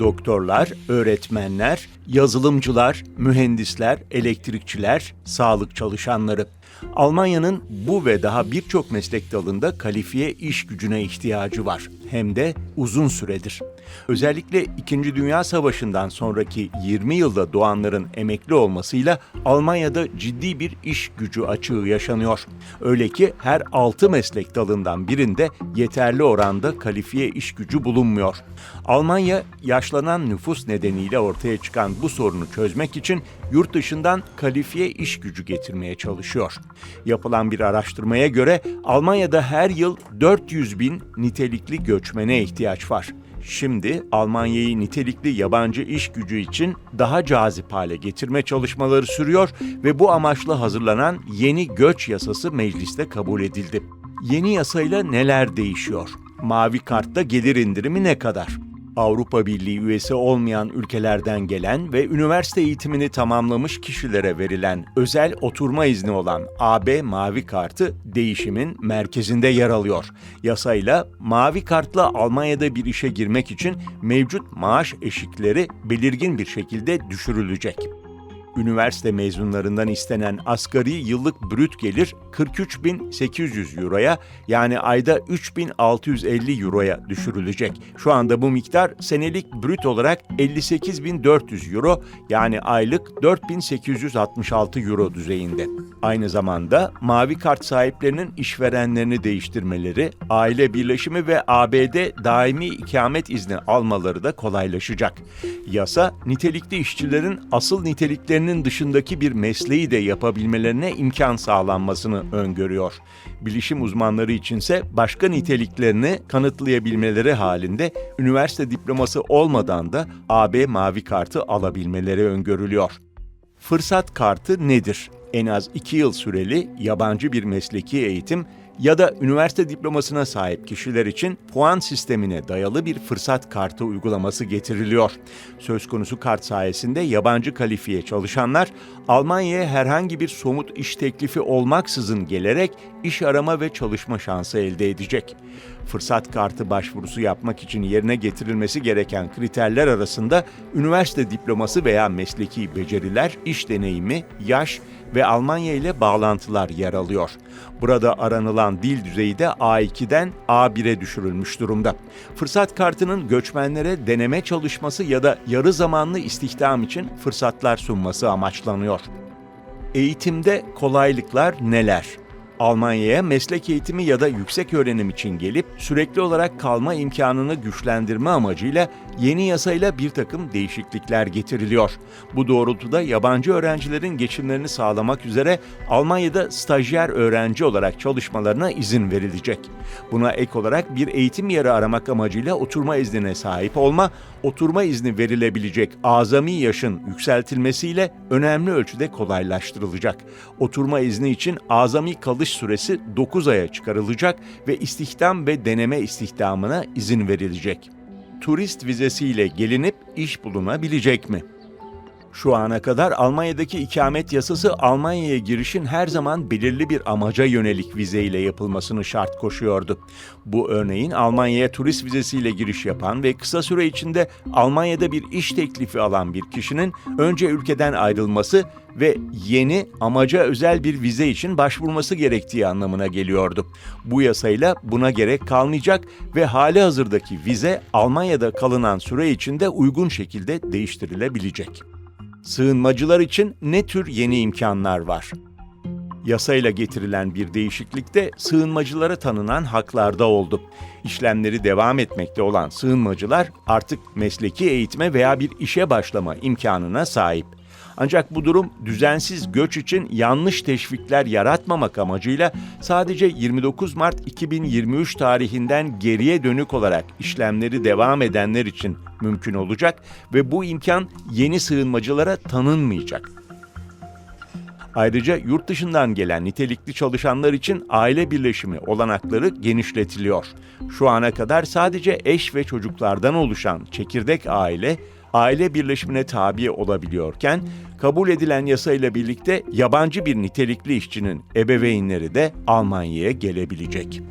doktorlar, öğretmenler, yazılımcılar, mühendisler, elektrikçiler, sağlık çalışanları. Almanya'nın bu ve daha birçok meslek dalında kalifiye iş gücüne ihtiyacı var. Hem de uzun süredir. Özellikle İkinci Dünya Savaşı'ndan sonraki 20 yılda doğanların emekli olmasıyla Almanya'da ciddi bir iş gücü açığı yaşanıyor. Öyle ki her 6 meslek dalından birinde yeterli oranda kalifiye iş gücü bulunmuyor. Almanya yaşlanan nüfus nedeniyle ortaya çıkan bu sorunu çözmek için yurt dışından kalifiye iş gücü getirmeye çalışıyor. Yapılan bir araştırmaya göre Almanya'da her yıl 400 bin nitelikli göçmene ihtiyaç var. Şimdi Almanya'yı nitelikli yabancı iş gücü için daha cazip hale getirme çalışmaları sürüyor ve bu amaçla hazırlanan yeni göç yasası mecliste kabul edildi. Yeni yasayla neler değişiyor? Mavi kartta gelir indirimi ne kadar? Avrupa Birliği üyesi olmayan ülkelerden gelen ve üniversite eğitimini tamamlamış kişilere verilen özel oturma izni olan AB Mavi Kartı değişimin merkezinde yer alıyor. Yasayla Mavi Kartla Almanya'da bir işe girmek için mevcut maaş eşikleri belirgin bir şekilde düşürülecek. Üniversite mezunlarından istenen asgari yıllık brüt gelir 43.800 euroya yani ayda 3.650 euroya düşürülecek. Şu anda bu miktar senelik brüt olarak 58.400 euro yani aylık 4.866 euro düzeyinde. Aynı zamanda mavi kart sahiplerinin işverenlerini değiştirmeleri, aile birleşimi ve ABD daimi ikamet izni almaları da kolaylaşacak. Yasa, nitelikli işçilerin asıl niteliklerinin dışındaki bir mesleği de yapabilmelerine imkan sağlanmasını öngörüyor. Bilişim uzmanları içinse başka niteliklerini kanıtlayabilmeleri halinde üniversite diploması olmadan da AB mavi kartı alabilmeleri öngörülüyor. Fırsat kartı nedir? En az 2 yıl süreli yabancı bir mesleki eğitim ya da üniversite diplomasına sahip kişiler için puan sistemine dayalı bir fırsat kartı uygulaması getiriliyor. Söz konusu kart sayesinde yabancı kalifiye çalışanlar Almanya'ya herhangi bir somut iş teklifi olmaksızın gelerek iş arama ve çalışma şansı elde edecek. Fırsat kartı başvurusu yapmak için yerine getirilmesi gereken kriterler arasında üniversite diploması veya mesleki beceriler, iş deneyimi, yaş ve Almanya ile bağlantılar yer alıyor. Burada aranılan dil düzeyi de A2'den A1'e düşürülmüş durumda. Fırsat kartının göçmenlere deneme çalışması ya da yarı zamanlı istihdam için fırsatlar sunması amaçlanıyor. Eğitimde kolaylıklar neler? Almanya'ya meslek eğitimi ya da yüksek öğrenim için gelip sürekli olarak kalma imkanını güçlendirme amacıyla yeni yasayla bir takım değişiklikler getiriliyor. Bu doğrultuda yabancı öğrencilerin geçimlerini sağlamak üzere Almanya'da stajyer öğrenci olarak çalışmalarına izin verilecek. Buna ek olarak bir eğitim yeri aramak amacıyla oturma iznine sahip olma, oturma izni verilebilecek azami yaşın yükseltilmesiyle önemli ölçüde kolaylaştırılacak. Oturma izni için azami kalış süresi 9 aya çıkarılacak ve istihdam ve deneme istihdamına izin verilecek. Turist vizesiyle gelinip iş bulunabilecek mi? Şu ana kadar Almanya'daki ikamet yasası Almanya'ya girişin her zaman belirli bir amaca yönelik vize ile yapılmasını şart koşuyordu. Bu örneğin Almanya'ya turist vizesiyle giriş yapan ve kısa süre içinde Almanya'da bir iş teklifi alan bir kişinin önce ülkeden ayrılması ve yeni amaca özel bir vize için başvurması gerektiği anlamına geliyordu. Bu yasayla buna gerek kalmayacak ve hali hazırdaki vize Almanya'da kalınan süre içinde uygun şekilde değiştirilebilecek. Sığınmacılar için ne tür yeni imkanlar var? Yasayla getirilen bir değişiklikte sığınmacılara tanınan haklarda oldu. İşlemleri devam etmekte olan sığınmacılar artık mesleki eğitime veya bir işe başlama imkanına sahip. Ancak bu durum düzensiz göç için yanlış teşvikler yaratmamak amacıyla sadece 29 Mart 2023 tarihinden geriye dönük olarak işlemleri devam edenler için mümkün olacak ve bu imkan yeni sığınmacılara tanınmayacak. Ayrıca yurt dışından gelen nitelikli çalışanlar için aile birleşimi olanakları genişletiliyor. Şu ana kadar sadece eş ve çocuklardan oluşan çekirdek aile aile birleşimine tabi olabiliyorken kabul edilen yasayla birlikte yabancı bir nitelikli işçinin ebeveynleri de Almanya'ya gelebilecek.